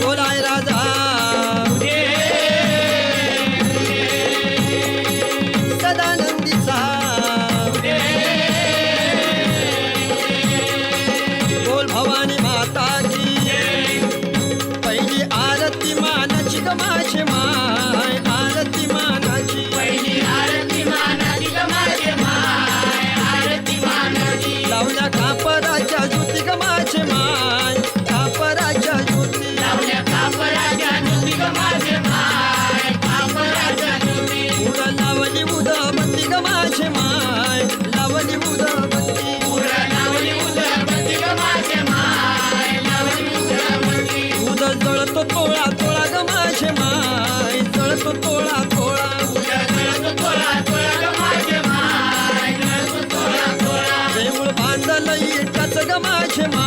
बोलाय राजा. सदानंदीचा. बोल भवानी माता की पहिली आरती मानची गमाचे मा. माझे